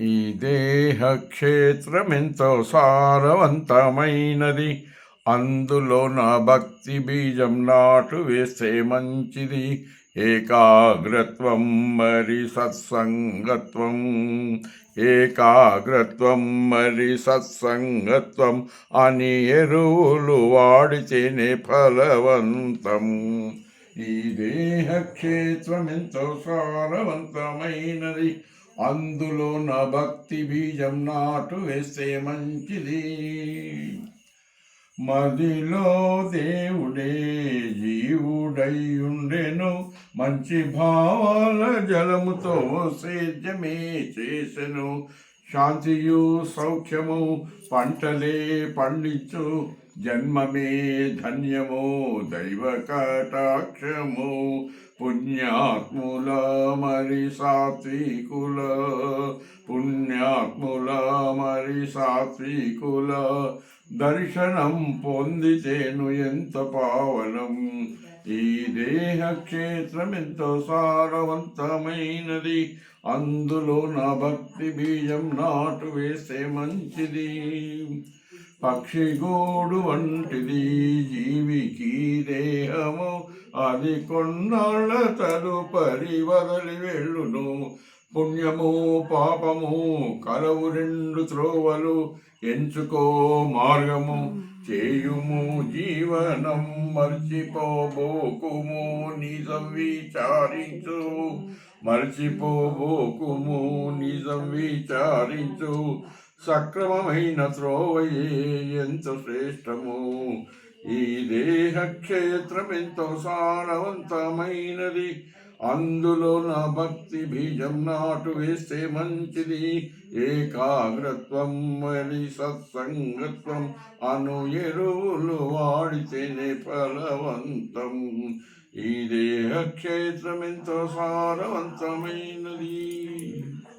ఈ దేహ క్షేత్రమెంతో సారవంతమైనది. అందులో నా భక్తి బీజం నాటు వేస్తే మంచిది. ఏకాగ్రత్వం మరి సత్సంగత్వం. ఏకాగ్రత్వం మరి సత్సంగత్వం. అని ఎరువులు వాడితేనే ఫలవంతం. ఈ దేహ క్షేత్రం ఎంతో సారవంతమైనది. అందులో నా భక్తి బీజం నాటు వేస్తే మంచిది. మదిలో దేవుడే జీవుడై ఉండెను మంచి భావాల జలముతో సేద్యమే చేసెను. శాంతియు సౌఖ్యము పంటలే పండించు. జన్మమే ధన్యము దైవ కటాక్షము పుణ్యాత్ముల మరి సాత్వికుల పుణ్యాత్ముల మరి సాత్వికుల దర్శనం పొందితేను ఎంత పావనం. ఈ దేహ క్షేత్రం ఎంతో సారవంతమైనది అందులో నా భక్తి బీజం నాటు వేస్తే మంచిది. పక్షి గూడు వంటిది జీవికి దేహము. అది కొన్నాళ్ళ తదుపరి వదలి వెళ్ళును. పుణ్యము పాపము కలవు రెండు త్రోవలు. ఎంచుకో మార్గము చేయుము జీవనం మర్చిపోబోకుము నిజం విచారించు మర్చిపోబోకుము నిజం విచారించు సక్రమమైన త్రోవయే ఎంత శ్రేష్టము ఈ దేహ క్షేత్రం ఎంతో సారవంతమైనది. అందులో నా భక్తి బీజం నాటు వేస్తే మంచిది. ఏకాగ్రత్వం మరి సత్సంగత్వం అను ఎరువులు వాడితేనే ఫలవంతం. ఈ దేహ క్షేత్రం ఎంతో సారవంతమైనది.